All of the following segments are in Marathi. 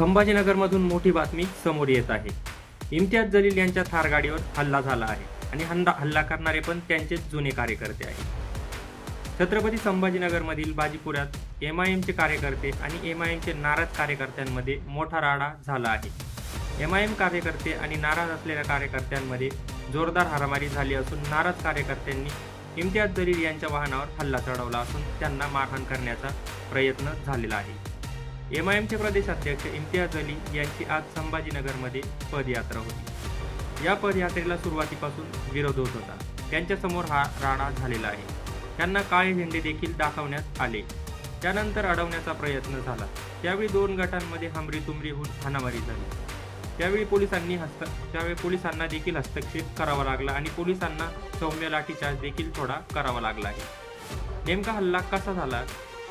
संभाजीनगरमधून मोठी बातमी समोर येत आहे. इम्तियाज जलील यांच्या थार गाडीवर हल्ला झाला आहे आणि हल्ला हल्ला करणारे पण त्यांचेच जुने कार्यकर्ते आहेत. छत्रपती संभाजीनगरमधील बाजीपुरात एम आय एमचे कार्यकर्ते आणि एम आय एमचे नाराज कार्यकर्त्यांमध्ये मोठा राडा झाला आहे. एम आय एम कार्यकर्ते आणि नाराज असलेल्या कार्यकर्त्यांमध्ये जोरदार हारामारी झाली असून नाराज कार्यकर्त्यांनी इम्तियाज जलील यांच्या वाहनावर हल्ला चढवला असून त्यांना मारहाण करण्याचा प्रयत्न झालेला आहे. एम आय एमचे प्रदेशाध्यक्ष इम्तियाज अली यांची आज संभाजीनगरमध्ये पदयात्रा होती. या पदयात्रेला सुरुवातीपासून विरोध होत. होता त्यांच्यासमोर हा राडा झालेला आहे. त्यांना काळे झेंडे देखील दाखवण्यात आले. त्यानंतर अडवण्याचा प्रयत्न झाला. त्यावेळी दोन गटांमध्ये हमरी तुमरी होऊन हाणामारी झाली. त्यावेळी पोलिसांनी हस्त त्यावेळी पोलिसांना देखील हस्तक्षेप करावा लागला आणि पोलिसांना सौम्य लाठीचार्ज देखील थोडा करावा लागला आहे. नेमका हल्ला कसा झाला?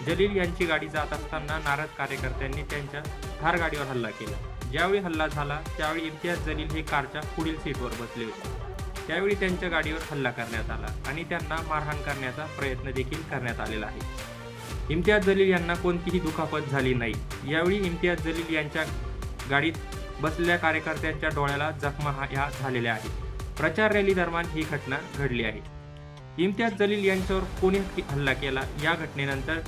जलील यांची गाडी जात असताना नाराज कार्यकर्त्यांनी त्यांच्या थार गाडीवर हल्ला केला. ज्यावेळी हल्ला झाला त्यावेळी इम्तियाज जलील हे कारच्या पुढील सीटवर बसले होते. त्यावेळी त्यांच्या गाडीवर हल्ला करण्यात आला आणि त्यांना मारहाण करण्याचा प्रयत्न देखील करण्यात आलेला आहे. इम्तियाज जलील यांना कोणतीही दुखापत झाली नाही. यावेळी इम्तियाज जलील यांच्या गाडीत बसलेल्या कार्यकर्त्यांच्या डोळ्याला जखमा हा- ह्या झालेल्या आहेत. प्रचार रॅली दरम्यान ही घटना घडली आहे. इम्तियाज जलील यांच्यावर कोणी हल्ला केला? या घटनेनंतर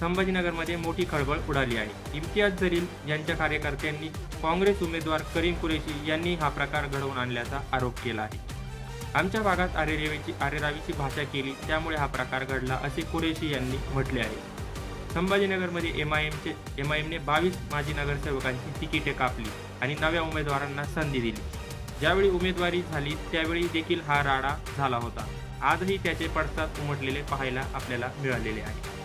संभाजीनगरमध्ये मोठी खळबळ उडाली आहे. इम्तियाज जलील यांच्या कार्यकर्त्यांनी काँग्रेस उमेदवार करीम कुरेशी यांनी हा प्रकार घडवून आणल्याचा आरोप केला आहे. आमच्या भागात आरेरेवीची आरेरावीची भाषा केली त्यामुळे हा प्रकार घडला असे कुरेशी यांनी म्हटले आहे. संभाजीनगरमध्ये एम आय एमचे एम आय एमने बावीस माजी नगरसेवकांची तिकिटे कापली आणि नव्या उमेदवारांना संधी दिली. ज्यावेळी उमेदवारी झाली त्यावेळी देखील हा राडा झाला होता. आजही त्याचे पडसाद उमटलेले पाहायला आपल्याला मिळालेले आहे.